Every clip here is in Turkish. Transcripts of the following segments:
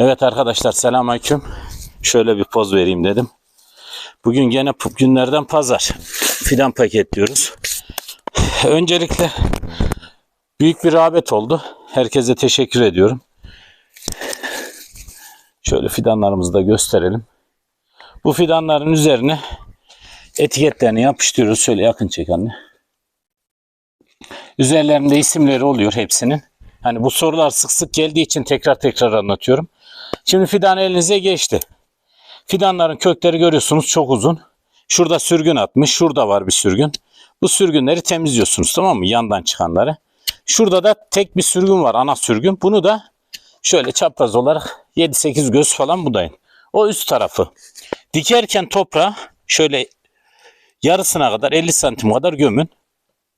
Evet arkadaşlar selamünaleyküm. Şöyle bir poz vereyim dedim. Bugün gene günlerden pazar. Fidan paketliyoruz. Öncelikle büyük bir rağbet oldu. Herkese teşekkür ediyorum. Şöyle fidanlarımızı da gösterelim. Bu fidanların üzerine etiketlerini yapıştırıyoruz. Şöyle yakın çek anne. Üzerlerinde isimleri oluyor hepsinin. Hani bu sorular sık sık geldiği için tekrar tekrar anlatıyorum. Şimdi fidan elinize geçti. Fidanların kökleri görüyorsunuz çok uzun. Şurada sürgün atmış. Şurada var bir sürgün. Bu sürgünleri temizliyorsunuz tamam mı? Yandan çıkanları. Şurada da tek bir sürgün var. Ana sürgün. Bunu da şöyle çapraz olarak 7-8 göz falan budayın. O üst tarafı. Dikerken toprağa şöyle yarısına kadar 50 santim kadar gömün.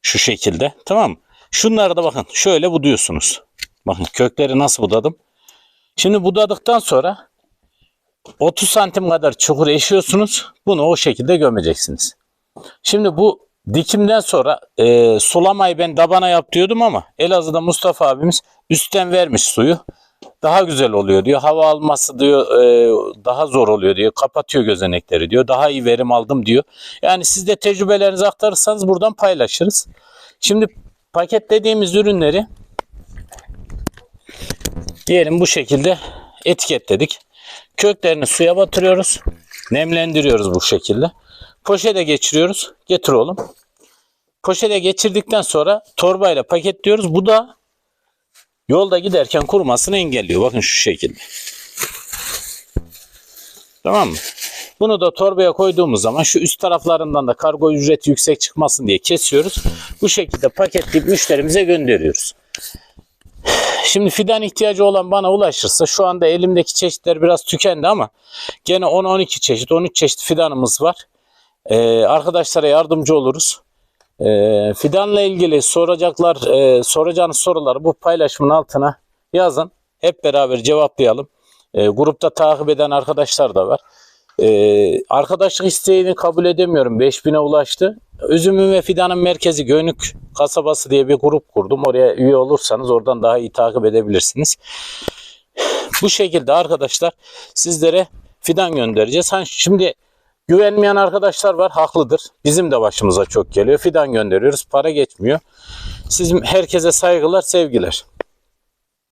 Şu şekilde. Tamam mı? Şunları da bakın şöyle buduyorsunuz. Bakın kökleri nasıl budadım. Şimdi budadıktan sonra 30 santim kadar çukur eşiyorsunuz. Bunu o şekilde gömeceksiniz. Şimdi bu dikimden sonra e, sulamayı ben dabana yap diyordum ama Elazığ'da Mustafa abimiz üstten vermiş suyu. Daha güzel oluyor diyor. Hava alması diyor e, daha zor oluyor diyor. Kapatıyor gözenekleri diyor. Daha iyi verim aldım diyor. Yani siz de tecrübelerinizi aktarırsanız buradan paylaşırız. Şimdi paketlediğimiz ürünleri diyelim bu şekilde etiketledik. Köklerini suya batırıyoruz. Nemlendiriyoruz bu şekilde. Poşete geçiriyoruz. Getir oğlum. Poşete geçirdikten sonra torbayla paketliyoruz. Bu da yolda giderken kurumasını engelliyor. Bakın şu şekilde. Tamam mı? Bunu da torbaya koyduğumuz zaman şu üst taraflarından da kargo ücreti yüksek çıkmasın diye kesiyoruz. Bu şekilde paketleyip müşterimize gönderiyoruz. Şimdi fidan ihtiyacı olan bana ulaşırsa şu anda elimdeki çeşitler biraz tükendi ama gene 10-12 çeşit 13 çeşit fidanımız var. Ee, arkadaşlara yardımcı oluruz. Ee, fidanla ilgili soracaklar e, soracağınız soruları bu paylaşımın altına yazın. Hep beraber cevaplayalım. Ee, grupta takip eden arkadaşlar da var. Ee, arkadaşlık isteğini kabul edemiyorum. 5000'e ulaştı. Üzümün ve Fidanın Merkezi Göynük Kasabası diye bir grup kurdum. Oraya üye olursanız oradan daha iyi takip edebilirsiniz. Bu şekilde arkadaşlar sizlere fidan göndereceğiz. Hani şimdi güvenmeyen arkadaşlar var. Haklıdır. Bizim de başımıza çok geliyor. Fidan gönderiyoruz. Para geçmiyor. Sizin herkese saygılar, sevgiler.